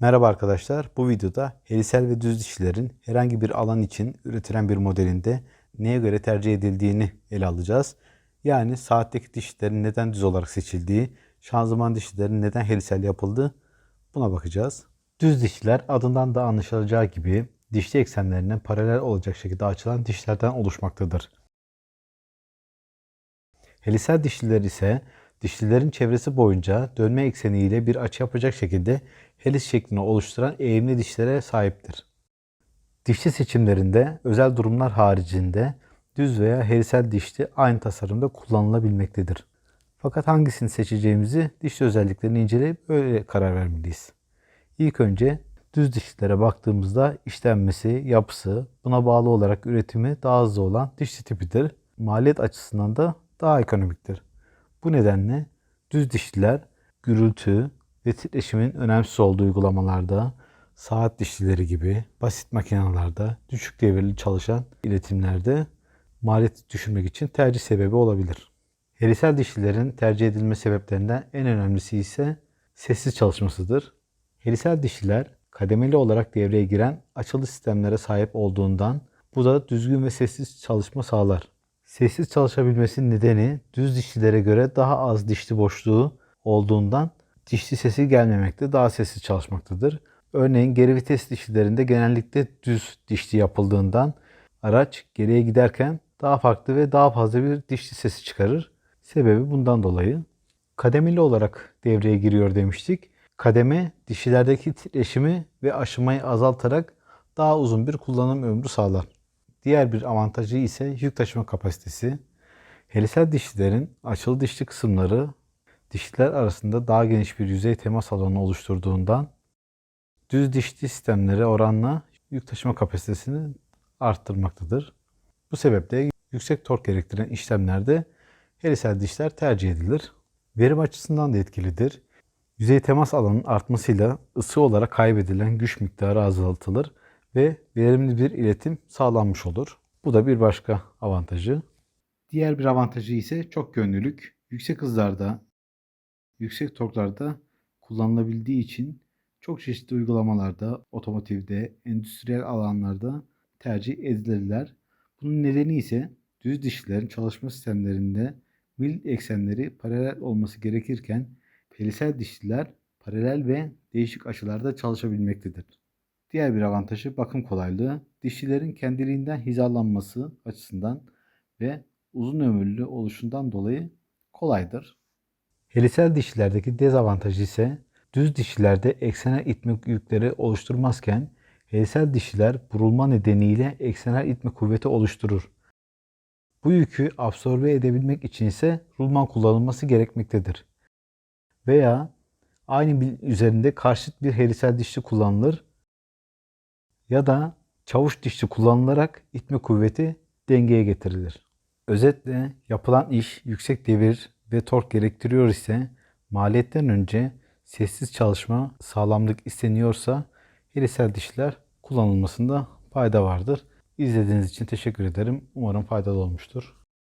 Merhaba arkadaşlar. Bu videoda helisel ve düz dişlilerin herhangi bir alan için üretilen bir modelinde neye göre tercih edildiğini ele alacağız. Yani saatteki dişlilerin neden düz olarak seçildiği, şanzıman dişlilerin neden helisel yapıldığı buna bakacağız. Düz dişliler adından da anlaşılacağı gibi dişli eksenlerine paralel olacak şekilde açılan dişlerden oluşmaktadır. Helisel dişliler ise dişlilerin çevresi boyunca dönme ekseniyle bir açı yapacak şekilde helis şeklini oluşturan eğimli dişlere sahiptir. Dişli seçimlerinde özel durumlar haricinde düz veya helisel dişli aynı tasarımda kullanılabilmektedir. Fakat hangisini seçeceğimizi dişli özelliklerini inceleyip öyle karar vermeliyiz. İlk önce düz dişlilere baktığımızda işlenmesi, yapısı, buna bağlı olarak üretimi daha hızlı olan dişli tipidir. Maliyet açısından da daha ekonomiktir. Bu nedenle düz dişliler gürültü ve titreşimin önemsiz olduğu uygulamalarda, saat dişlileri gibi basit makinelerde, düşük devirli çalışan iletimlerde maliyeti düşürmek için tercih sebebi olabilir. Herisel dişlilerin tercih edilme sebeplerinden en önemlisi ise sessiz çalışmasıdır. Herisel dişliler kademeli olarak devreye giren açılı sistemlere sahip olduğundan bu da düzgün ve sessiz çalışma sağlar. Sessiz çalışabilmesinin nedeni düz dişlilere göre daha az dişli boşluğu olduğundan dişli sesi gelmemekte, daha sessiz çalışmaktadır. Örneğin geri vites dişlilerinde genellikle düz dişli yapıldığından araç geriye giderken daha farklı ve daha fazla bir dişli sesi çıkarır. Sebebi bundan dolayı. Kademeli olarak devreye giriyor demiştik. Kademe dişilerdeki titreşimi ve aşımayı azaltarak daha uzun bir kullanım ömrü sağlar. Diğer bir avantajı ise yük taşıma kapasitesi. Helisel dişlilerin açılı dişli kısımları dişliler arasında daha geniş bir yüzey temas alanı oluşturduğundan düz dişli sistemlere oranla yük taşıma kapasitesini arttırmaktadır. Bu sebeple yüksek tork gerektiren işlemlerde helisel dişler tercih edilir. Verim açısından da etkilidir. Yüzey temas alanının artmasıyla ısı olarak kaybedilen güç miktarı azaltılır ve verimli bir iletim sağlanmış olur. Bu da bir başka avantajı. Diğer bir avantajı ise çok yönlülük. Yüksek hızlarda, yüksek torklarda kullanılabildiği için çok çeşitli uygulamalarda, otomotivde, endüstriyel alanlarda tercih edilirler. Bunun nedeni ise düz dişlilerin çalışma sistemlerinde mil eksenleri paralel olması gerekirken pelisel dişliler paralel ve değişik açılarda çalışabilmektedir. Diğer bir avantajı bakım kolaylığı. Dişlilerin kendiliğinden hizalanması açısından ve uzun ömürlü oluşundan dolayı kolaydır. Helisel dişlilerdeki dezavantajı ise düz dişlilerde eksenel itme yükleri oluşturmazken helisel dişliler burulma nedeniyle eksenel itme kuvveti oluşturur. Bu yükü absorbe edebilmek için ise rulman kullanılması gerekmektedir. Veya aynı bil üzerinde karşıt bir helisel dişli kullanılır ya da çavuş dişli kullanılarak itme kuvveti dengeye getirilir. Özetle yapılan iş yüksek devir ve tork gerektiriyor ise maliyetten önce sessiz çalışma sağlamlık isteniyorsa helisel dişler kullanılmasında fayda vardır. İzlediğiniz için teşekkür ederim. Umarım faydalı olmuştur.